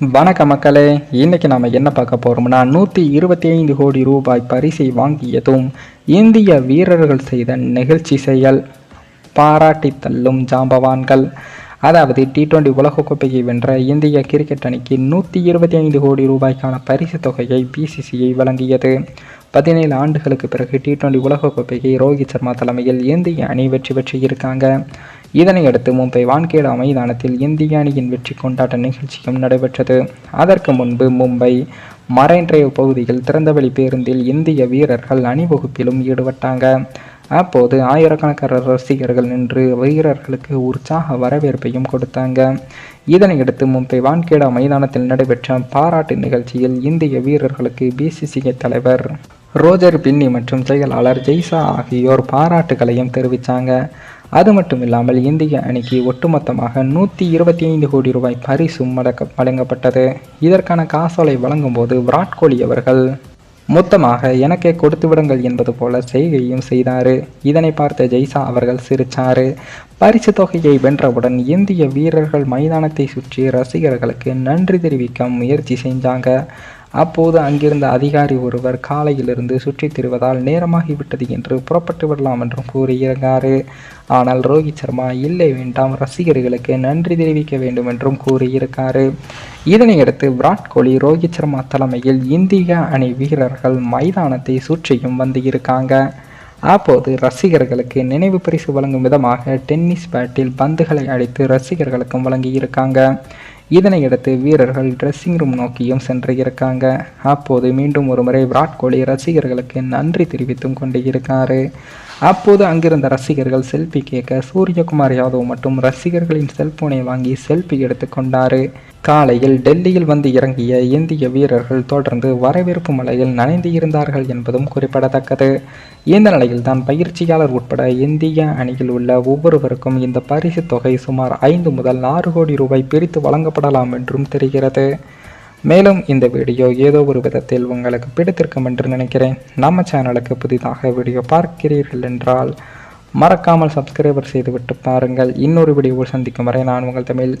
வணக்க மக்களே இன்னைக்கு நாம என்ன பார்க்க போறோம்னா நூற்றி இருபத்தி ஐந்து கோடி ரூபாய் பரிசை வாங்கியதும் இந்திய வீரர்கள் செய்த நிகழ்ச்சி செயல். பாராட்டி தள்ளும் ஜாம்பவான்கள். அதாவது டி டுவெண்டி உலகக்கோப்பையை வென்ற இந்திய கிரிக்கெட் அணிக்கு நூற்றி இருபத்தி ஐந்து கோடி ரூபாய்க்கான பரிசு தொகையை பிசிசிஐ வழங்கியது. பதினேழு ஆண்டுகளுக்கு பிறகு டி டுவெண்டி உலகக்கோப்பையை ரோஹித் சர்மா தலைமையில் இந்திய அணி வெற்றி பெற்றிருக்காங்க. இதனையடுத்து மும்பை வான்கேடு மைதானத்தில் இந்திய அணியின் வெற்றி கொண்டாட்ட நிகழ்ச்சியும் நடைபெற்றது. அதற்கு முன்பு மும்பை மரைன் டிரைவ் பகுதியில் திறந்தவெளி பேருந்தில் இந்திய வீரர்கள் அணிவகுப்பிலும் ஈடுபட்டாங்க. அப்போது ஆயிரக்கணக்கான ரசிகர்கள் நின்று வீரர்களுக்கு உற்சாக வரவேற்பையும் கொடுத்தாங்க. இதனையடுத்து மும்பை வான்கேடா மைதானத்தில் நடைபெற்ற பாராட்டு நிகழ்ச்சியில் இந்திய வீரர்களுக்கு பிசிசிஐ தலைவர் ரோஜர் பின்னி மற்றும் செயலாளர் ஜெய்சா ஆகியோர் பாராட்டுகளையும் தெரிவித்தாங்க அது மட்டும் இல்லாமல் இந்திய அணிக்கு ஒட்டுமொத்தமாக நூற்றி இருபத்தி ஐந்து கோடி ரூபாய் பரிசும் வழங்க வழங்கப்பட்டது. இதற்கான காசோலை வழங்கும்போது விராட் கோலி அவர்கள் மொத்தமாக எனக்கே கொடுத்து விடுங்கள் என்பது போல செய்கையும் செய்தார். இதனை பார்த்த ஜெய்சா அவர்கள் சிரித்தார் பரிசு தொகையை வென்றவுடன் இந்திய வீரர்கள் மைதானத்தை சுற்றி ரசிகர்களுக்கு நன்றி தெரிவிக்க முயற்சி செஞ்சாங்க. அப்போது அங்கிருந்த அதிகாரி ஒருவர் காலையிலிருந்து சுற்றித் திரிவதால் நேரமாகிவிட்டது என்று புறப்பட்டு விடலாம் என்றும் கூறியிருந்தார் ஆனால் ரோஹித் சர்மா இல்லை வேண்டாம் ரசிகர்களுக்கு நன்றி தெரிவிக்க வேண்டும் என்றும் கூறியிருக்கார் இதனையடுத்து விராட் கோலி ரோஹித் சர்மா தலைமையில் இந்திய அணி வீரர்கள் மைதானத்தை சுற்றியும் வந்து இருக்காங்க. அப்போது ரசிகர்களுக்கு நினைவு பரிசு வழங்கும் விதமாக டென்னிஸ் பேட்டில் பந்துகளை அடித்து ரசிகர்களுக்கும் வழங்கியிருக்காங்க. இதனையடுத்து வீரர்கள் ட்ரெஸ்ஸிங் ரூம் நோக்கியும் சென்று இருக்காங்க. அப்போது மீண்டும் ஒருமுறை விராட் கோலி ரசிகர்களுக்கு நன்றி தெரிவித்தும் கொண்டு இருக்காரு. அப்போது அங்கிருந்த ரசிகர்கள் செல்ஃபி கேட்க சூரியகுமார் யாதவ் மட்டும் ரசிகர்களின் செல்போனை வாங்கி செல்ஃபி எடுத்துக்கொண்டாரு காலையில் டெல்லியில் வந்து இறங்கிய இந்திய வீரர்கள் தொடர்ந்து வரவேற்பு மலையில் நனைந்து இருந்தார்கள் என்பதும் குறிப்பிடத்தக்கது. இந்த நிலையில் தான் பயிற்சியாளர் உட்பட இந்திய அணியில் உள்ள ஒவ்வொருவருக்கும் இந்த பரிசு தொகை சுமார் ஐந்து முதல் ஆறு கோடி ரூபாய் பிரித்து வழங்கப்படலாம் என்றும் தெரிகிறது. மேலும் இந்த வீடியோ ஏதோ ஒரு விதத்தில் உங்களுக்கு பிடித்திருக்கும் என்று நினைக்கிறேன். நம்ம சேனலுக்கு புதிதாக வீடியோ பார்க்கிறீர்கள் என்றால் மறக்காமல் சப்ஸ்கிரைபர் செய்துவிட்டு பாருங்கள். இன்னொரு வீடியோவில் சந்திக்கும் வரை நான் உங்கள் தமிழ்.